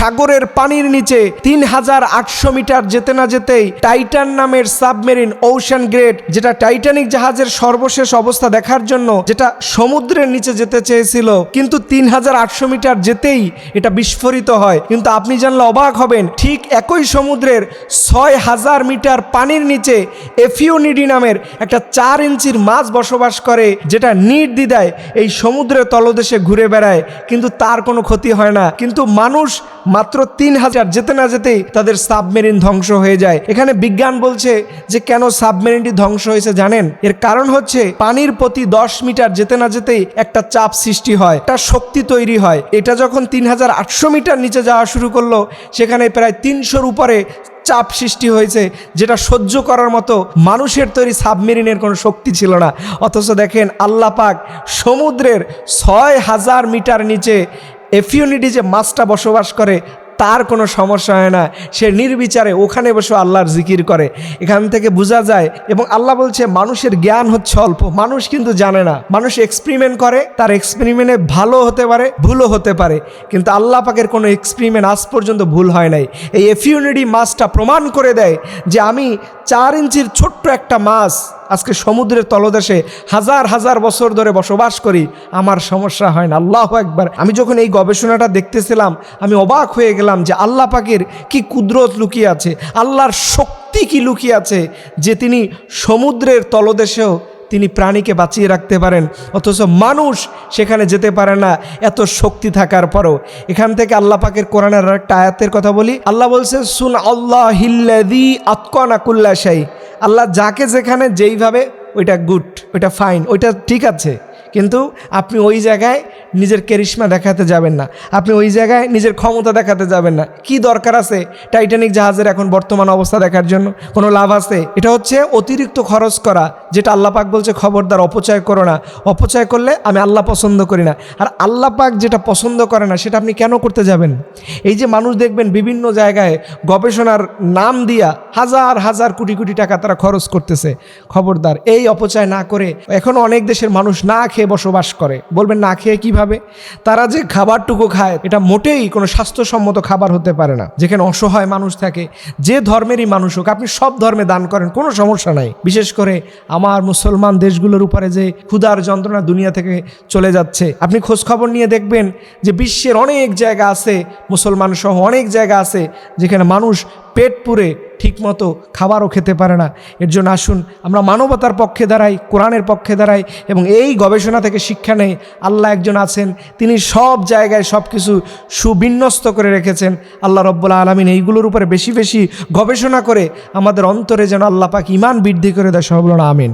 সাগরের পানির নিচে তিন হাজার আটশো মিটার যেতে না যেতেই টাইটান নামের সাবমেরিন ওশান গ্রেড যেটা টাইটানিক জাহাজের সর্বশেষ অবস্থা দেখার জন্য যেটা সমুদ্রের নিচে যেতে চেয়েছিল, কিন্তু তিন হাজার আটশো মিটার যেতেই এটা বিস্ফোরিত হয়। কিন্তু আপনি জানলে অবাক হবেন, ঠিক একই সমুদ্রের ছয় হাজার মিটার পানির নিচে এফিওনিডি নামের একটা চার ইঞ্চির মাছ বসবাস করে, যেটা নির্দ্বিধায় এই সমুদ্রের তলদেশে ঘুরে বেড়ায়, কিন্তু তার কোনো ক্ষতি হয় না। কিন্তু মানুষ মাত্র তিন হাজার যেতে না যেতেই তাদের সাবমেরিন ধ্বংস হয়ে যায়। এখানে বিজ্ঞান বলছে যে কেন সাবমেরিনটি ধ্বংস হয়েছে জানেন? এর কারণ হচ্ছে পানির প্রতি দশ মিটার যেতে না যেতেই একটা চাপ সৃষ্টি হয়, একটা শক্তি তৈরি হয়। এটা যখন তিন হাজার আটশো মিটার নিচে যাওয়া শুরু করল, সেখানে প্রায় তিনশোর উপরে চাপ সৃষ্টি হয়েছে, যেটা সহ্য করার মতো মানুষের তৈরি সাবমেরিনের কোনো শক্তি ছিল না। অথচ দেখেন আল্লাহ পাক সমুদ্রের ছয় হাজার মিটার নিচে এফিউনিটি যে মাছটা বসবাস করে, তার কোনো সমস্যা হয় না। সে নির্বিচারে ওখানে বসে আল্লাহর জিকির করে। এখান থেকে বোঝা যায় এবং আল্লাহ বলছে, মানুষের জ্ঞান হচ্ছে অল্প। মানুষ কিন্তু জানে না। মানুষ এক্সপেরিমেন্ট করে, তার এক্সপেরিমেন্টে ভালো হতে পারে, ভুলও হতে পারে। কিন্তু আল্লাহ পাকের কোনো এক্সপেরিমেন্ট আজ পর্যন্ত ভুল হয় নাই। এই এফিউনিটি মাছটা প্রমাণ করে দেয় যে আমি চার ইঞ্চির ছোট্ট একটা মাছ আজকে সমুদ্রের তলদেশে হাজার হাজার বছর ধরে বসবাস করি, আমার সমস্যা হয় না। আল্লাহ একবার আমি যখন এই গবেষণাটা দেখতেছিলাম, আমি অবাক হয়ে গেলাম যে আল্লাহ পাকের কি কুদরত লুকিয়ে আছে, আল্লাহর শক্তি কি লুকিয়ে আছে যে তিনি সমুদ্রের তলদেশেও তিনি প্রাণীকে বাঁচিয়ে রাখতে পারেন। অথচ মানুষ সেখানে যেতে পারে না, এত শক্তি থাকার পরও। এখান থেকে আল্লাহ পাকের কোরআনের একটা আয়াতের কথা বলি। আল্লাহ বলছে সুন আল্লাহ হিল্লাদি আতকনা কুল্লাশাই আল্লাহ যাকে যেখানে যেইভাবে, ওইটা গুড, ওইটা ফাইন, ওইটা ঠিক আছে। কিন্তু আপনি ওই জায়গায় নিজের কেরিশমা দেখাতে যাবেন না। আপনি ওই জায়গায় নিজের ক্ষমতা দেখাতে যাবেন না। কি দরকার আছে টাইটানিক জাহাজের এখন বর্তমান অবস্থা দেখার জন্য? কোনো লাভ আছে? এটা হচ্ছে অতিরিক্ত খরচ করা। যেটা আল্লাহ পাক বলছে, খবরদার, অপচয় করো না। অপচয় করলে আমি আল্লাহ পছন্দ করি না। আর আল্লাহ পাক যেটা পছন্দ করে না, সেটা আপনি কেন করতে যাবেন? এই যে মানুষ দেখবেন বিভিন্ন জায়গায় গবেষণার নাম দিয়া হাজার হাজার কোটি কোটি টাকা তারা খরচ করতেছে। খবরদার, এই অপচয় না করে এখন অনেক দেশের মানুষ না খেয়ে বসবাস করে। বলবেন না খেয়ে কীভাবে? তারা যে খাবারটুকু খায়, এটা মোটেই কোনো স্বাস্থ্যসম্মত খাবার হতে পারে না। যেখানে অসহায় মানুষ থাকে, যে ধর্মেরই মানুষ হোক, আপনি সব ধর্মে দান করেন, কোনো সমস্যা নাই। বিশেষ করে আমার মুসলমান দেশগুলোর উপরে যে ক্ষুধার যন্ত্রণা দুনিয়া থেকে চলে যাচ্ছে। আপনি খোঁজখবর নিয়ে দেখবেন যে বিশ্বের অনেক জায়গা আছে মুসলমান সহ অনেক জায়গা আছে, যেখানে মানুষ পেট পুরে ঠিকমতো খাবারও খেতে পারে না। এর জন্য আসুন, আমরা মানবতার পক্ষে দাঁড়াই, কোরআনের পক্ষে দাঁড়াই এবং এই গবেষণা থেকে শিক্ষা নেই। আল্লাহ একজন আছেন, তিনি সব জায়গায় সব কিছু সুবিন্যস্ত করে রেখেছেন। আল্লাহ রব্বুল্লা আলমিন এইগুলোর উপরে বেশি বেশি গবেষণা করে আমাদের অন্তরে যেন আল্লাহ পাক ইমান বৃদ্ধি করে দেয়। সব আমিন।